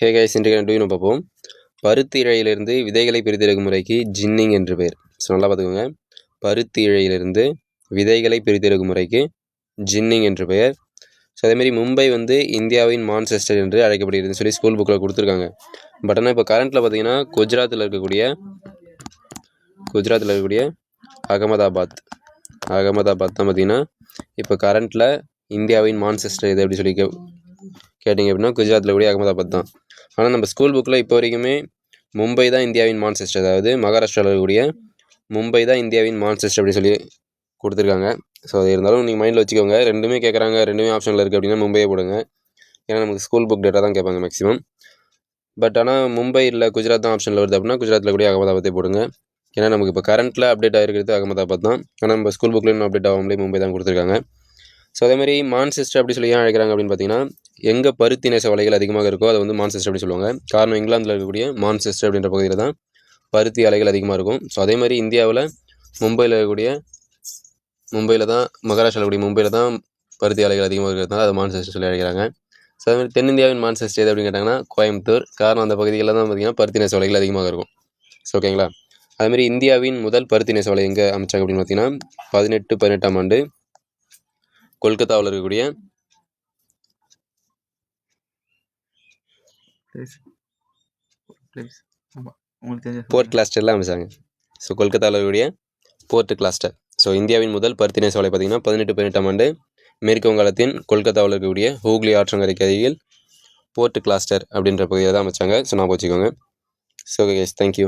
Hey guys இன்றைக்கு two நம்ம பார்ப்போம். பருத்தி இழையிலிருந்து விதைகளை பிரித்தெடுக்கும் முறைக்கு ஜின்னிங் என்று பெயர். ஸோ நல்லா பார்த்துக்கோங்க. பருத்தி இழையிலிருந்து விதைகளை பிரித்தெடுக்கும் முறைக்கு ஜின்னிங் என்று பெயர். ஸோ அதேமாரி மும்பை வந்து இந்தியாவின் மான்செஸ்டர் என்று அழைக்கப்படுகிறதுன்னு சொல்லி ஸ்கூல் புக்கில் கொடுத்துருக்காங்க. பட் ஆனால் இப்போ கரண்ட்டில் பார்த்தீங்கன்னா குஜராத்தில் இருக்கக்கூடிய குஜராத்தில் இருக்கக்கூடிய அகமதாபாத். அகமதாபாத் தான் பார்த்தீங்கன்னா இப்போ கரண்ட்டில் இந்தியாவின் மான்செஸ்டர் இது எப்படி சொல்லி கே கேட்டிங்க அப்படின்னா குஜராத்தில் கூடிய அகமதாபாத் தான். ஆனால் நம்ம ஸ்கூல் புக்கில் இப்போ வரைக்குமே மும்பை தான் இந்தியாவின் மான்செஸ்டர். அதாவது மகாராஷ்டிராவில் இருக்கக்கூடிய மும்பை தான் இந்தியாவின் மான்செஸ்டர் அப்படி சொல்லி கொடுத்துருக்காங்க. ஸோ அது இருந்தாலும் நீங்கள் மைண்டில் வச்சுக்கோங்க. ரெண்டுமே கேட்குறாங்க ரெண்டுமே ஆப்ஷனில் இருக்குது அப்படின்னா மும்பையே போடுங்க. ஏன்னா நமக்கு ஸ்கூல் புக் டேட்டா தான் கேட்பாங்க மேக்ஸிமம் பட் ஆனால் மும்பை இல்லை குஜராத் தான் ஆப்ஷனில் வருது அப்படின்னா குஜராத்தில் கூட அகமதாபாத்தே போடுங்க. ஏன்னா நமக்கு இப்போ கரண்ட்டில் அப்டேட் ஆகிருக்கிறது அகமதாபாத் தான். ஆனால் நம்ம ஸ்கூல் புக்கில் இன்னும் அப்டேட் ஆகாமலே மும்பை தான் கொடுத்துருக்காங்க. ஸோ அதே மாதிரி மான்செஸ்டர் அப்படி சொல்லி ஏன் அழைக்கிறாங்க அப்படின்னு பார்த்தீங்கன்னா எங்கே பருத்தி நேச வலைகள் அதிகமாக இருக்கோ அதை வந்து மான்செஸ்டர் அப்படின்னு சொல்லுவாங்க. காரணம் இங்கிலாந்தில் இருக்கக்கூடிய மான்செஸ்டர் அப்படின்ற பகுதியில் தான் பருத்தி அலைகள் அதிகமாக இருக்கும். ஸோ அதே மாதிரி இந்தியாவில் மும்பையில் இருக்கக்கூடிய மும்பையில் தான் மகாராஷ்டிராவில் கூடிய மும்பையில் தான் பருத்தி அலைகள் அதிகமாக இருக்கிறதுனால அதை மான்செஸ்டர் சொல்லி அழைக்கிறாங்க. ஸோ அதே மாதிரி தென்னிந்தியாவின் மான்செஸ்டர் எது அப்படின்னு கேட்டாங்கன்னா கோயம்புத்தூர். காரணம் அந்த பகுதிகளில் தான் பார்த்திங்கன்னா பருத்தி நேச வலைகள் அதிகமாக இருக்கும். ஸோ ஓகேங்களா அதுமாதிரி இந்தியாவின் முதல் பருத்தி நேச வலை எங்கே அமைச்சாங்க அப்படின்னு பார்த்தீங்கன்னா பதினெட்டு பதினெட்டாம் ஆண்டு கொல்கத்தாவில் இருக்கக்கூடிய போர்ட் கிளாஸ்டர்லாம் அமைச்சாங்க. ஸோ கொல்கத்தாவில் இருக்கக்கூடிய போர்ட் கிளாஸ்டர் ஸோ இந்தியாவின் முதல் பருத்தி நெசவாலை பார்த்தீங்கன்னா பதினெட்டு பதினெட்டாம் ஆண்டு மேற்கு வங்காளத்தின் கொல்கத்தாவில் இருக்கக்கூடிய ஹூக்லி ஆற்றங்கரைக்கு அருகில் போர்ட் கிளாஸ்டர் அப்படின்ற பகுதியில் தான் அமைச்சாங்க. ஸோ நான் வச்சுக்கோங்க. So case thank you